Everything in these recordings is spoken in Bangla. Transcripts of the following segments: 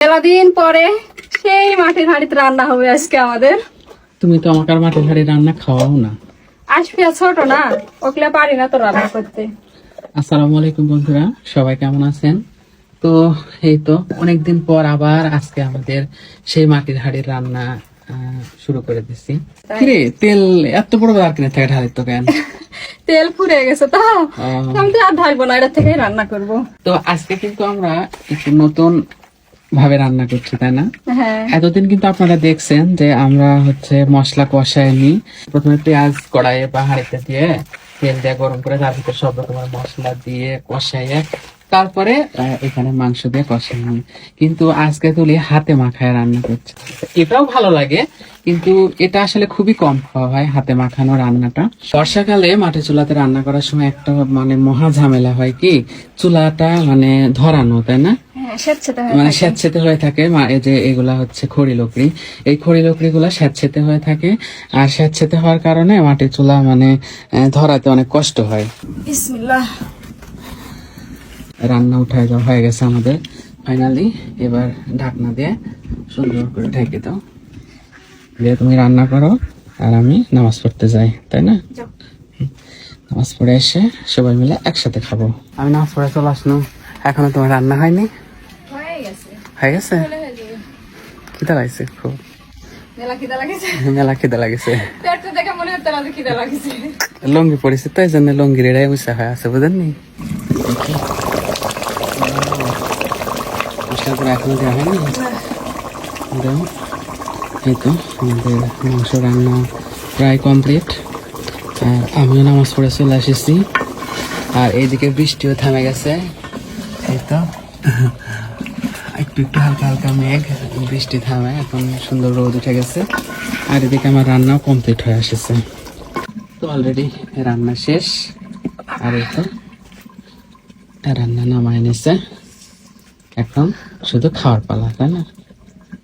মেলা দিন পরে সেই মাটির হাঁড়িতে রান্না হবে আজকে আমাদের। তুমি তো আমাকে আর মাটির হাড়ি রান্না খাওয়াও না। আসবি ছোট না ওগুলা পারি না তো রান্না করতে। আসসালামু আলাইকুম বন্ধুরা সবাই কেমন আছেন? তো এই তো অনেকদিন পর আবার আজকে আমাদের সেই মাটির হাড়ির রান্না শুরু করে দিচ্ছি কিরে তেল এত বড় আর কিনে থেকে তো কেন তেল ফুরে গেছে তো। আমি তো আর ঢালবো না এটা থেকেই রান্না করব। তো আজকে কিন্তু আমরা একটু নতুন ভাবে রান্না করছি তাই না? হ্যাঁ। এতদিন কিন্তু আপনারা দেখছেন যে আমরা হচ্ছে মশলা কষায় নি। প্রথমে পেঁয়াজ কড়াইয়ে বা হাঁড়িতে দিয়ে তেল দিয়ে গরম করে তার ভিতরে সব রকমের মশলা দিয়ে কষাইয়ে তারপরে এখানে মাংস দিয়ে কষাই নি। কিন্তু আজকে তুলি হাতে মাখায় রান্না করছে। এটাও ভালো লাগে কিন্তু এটা আসলে খুবই কম খাওয়া হয় হাতে মাখানো রান্নাটা। বর্ষাকালে মাটির চুলাতে রান্না করার সময় একটা মানে মহা ঝামেলা হয় কি? চুলাটা মানে ধরানো তাই না? মানে স্যাঁতসেতে হয়ে থাকে মা- এই যে এগুলা হচ্ছে খড়ি লকড়ি। এই খড়ি লকড়ি গুলা স্যাঁতসেতে হয়ে থাকে। আর স্যাঁতসেতে হওয়ার কারণে মাটির চুলা মানে ধরাতে অনেক কষ্ট হয়। রান্না উঠায় যাওয়া হয়ে গেছে আমাদের। ফাইনালি এবার ঢাকনা দিয়ে সুন্দর করে ঢেকে দাও। দিয়ে তুমি রান্না করো আর আমি নামাজ পড়তে যাই তাই না? নামাজ পড়ে এসে সবাই মিলে একসাথে খাব। আমি নামাজ পড়ে চলে আসলাম। এখনও তোমার রান্না হয়নি। হয়ে হয়ে গেছে? খিদা লাগছে খুব। মেলা খিদা লাগেছে? না লঙ্গি পরিছে তো এই জন্য লঙ্গির এরাই বসে হয় আছে বুঝেননি মশলা করে এখনও দেওয়া হয়নি? এই তো আমাদের মাংস রান্না প্রায় কমপ্লিট। আর আমিও নামাজ পড়ে চলে এসেছি। আর এইদিকে বৃষ্টিও থেমে গেছে। এই তো। একটু একটু হালকা হালকা মেঘ বৃষ্টি থামে এখন সুন্দর রোদ উঠে গেছে। আর এদিকে আমার রান্নাও কমপ্লিট হয়ে এসেছে তো অলরেডি রান্না শেষ। আর এই তো রান্না নামায় নিছে। এখন শুধু খাওয়ার পালা তাই না?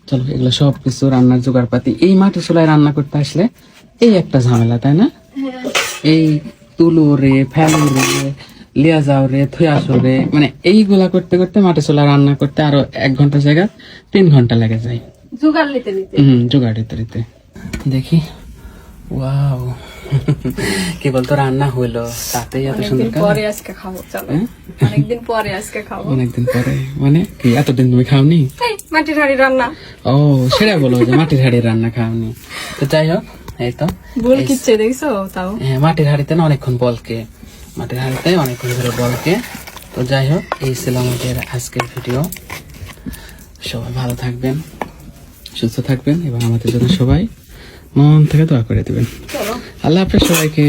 চলো এগুলো সব কিছু রান্নার জোগাড়পাতি এই মাটি চুলায় রান্না করতে আসলে এই একটা ঝামেলা তাই না? এই তুলো রে ফেলো রে লিয়া যাও রে থুই আসো রে। মানে এইগুলা করতে করতে মাটি চুলা রান্না করতে আরও এক ঘণ্টা জায়গা তিন ঘণ্টা লেগে যায়। জোগাড় নিতে নিতে। হম জোগাড় দিতে দিতে দেখি। ওয়াও। কি বলতো রান্না হইল। তাতেই এত সুন্দর অনেকদিন। পরে আজকে খাব চলো। হ্যাঁ? অনেকদিন পরে আজকে খাব। অনেকদিন পরে। মানে কি এতদিন তুমি খাওনি? মাটির হাঁড়ি রান্না। ও সেটা বলো যে মাটির হাড়ির রান্না খাওনি। তো যাই হোক এই তো। কিচ্ছে দেখছ তাও? হ্যাঁ, মাটির হাড়িতে না অনেকক্ষণ বলকে। মাটির হাড়িতে অনেকক্ষণ ধরে বলকে। তো যাই হোক এই ছিল আমাদের আজকের ভিডিও। সবাই ভালো থাকবেন সুস্থ থাকবেন এবং আমাদের জন্য সবাই মন থেকে দোয়া করে দেবেন। আল্লাহ হাফেজ সবাইকে।